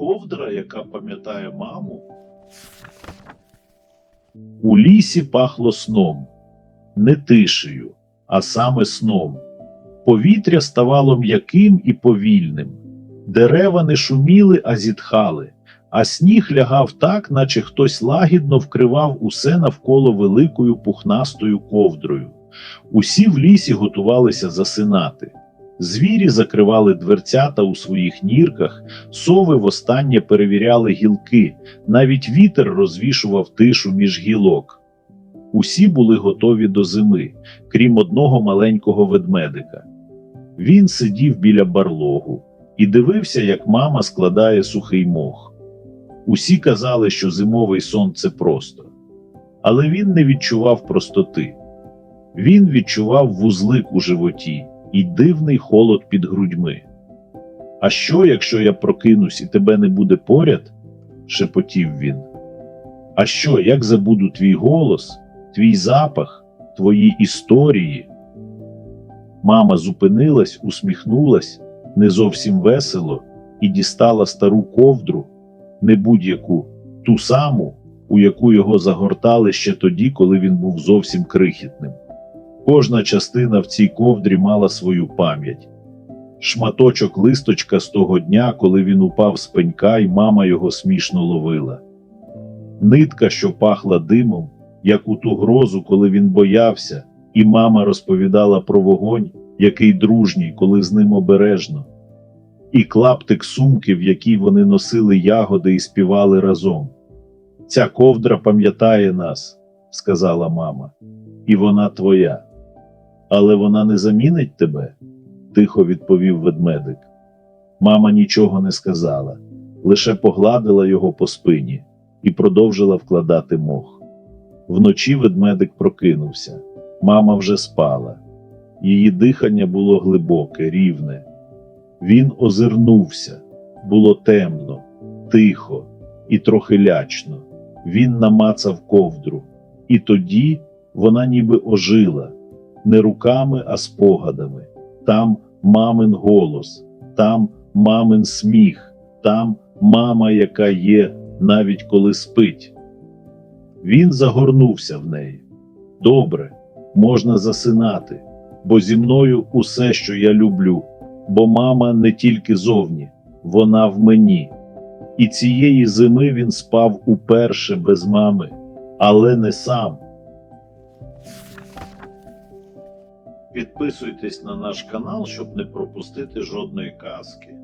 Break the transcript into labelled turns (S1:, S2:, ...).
S1: ковдра, яка пам'ятає маму. У лісі пахло сном, не тишею, а саме сном. Повітря ставало м'яким і повільним. Дерева не шуміли, а зітхали, а сніг лягав так, наче хтось лагідно вкривав усе навколо великою пухнастою ковдрою. Усі в лісі готувалися засинати. Звірі закривали дверцята у своїх нірках, сови востаннє перевіряли гілки, навіть вітер розвішував тишу між гілок. Усі були готові до зими, крім одного маленького ведмедика. Він сидів біля барлогу і дивився, як мама складає сухий мох. Усі казали, що зимовий сон це просто. Але він не відчував простоти. Він відчував вузлик у животі і дивний холод під грудьми. А що, якщо я прокинусь і тебе не буде поряд? шепотів він. А що, як забуду твій голос, твій запах, твої історії? Мама зупинилась, усміхнулась не зовсім весело і дістала стару ковдру, не будь-яку, ту саму, у яку його загортали ще тоді, коли він був зовсім крихітним. Кожна частина в цій ковдрі мала свою пам'ять. Шматочок листочка з того дня, коли він упав з пенька, і мама його смішно ловила. Нитка, що пахла димом, як у ту грозу, коли він боявся, і мама розповідала про вогонь, який дружній, коли з ним обережно, і клаптик сумки, в якій вони носили ягоди і співали разом. Ця ковдра пам'ятає нас, сказала мама, і вона твоя. Але вона не замінить тебе, тихо відповів ведмедик. Мама нічого не сказала, лише погладила його по спині і продовжила вкладати мох. Вночі ведмедик прокинувся. Мама вже спала. Її дихання було глибоке, рівне. Він озирнувся. Було темно, тихо і трохи лячно. Він намацав ковдру, і тоді вона ніби ожила не руками, а спогадами. Там мамин голос, там мамин сміх, там мама, яка є, навіть коли спить. Він загорнувся в неї. Добре, можна засинати, бо зі мною усе, що я люблю, бо мама не тільки зовні, вона в мені. І цієї зими він спав уперше без мами, але не сам. Підписуйтесь на наш канал, щоб не пропустити жодної казки.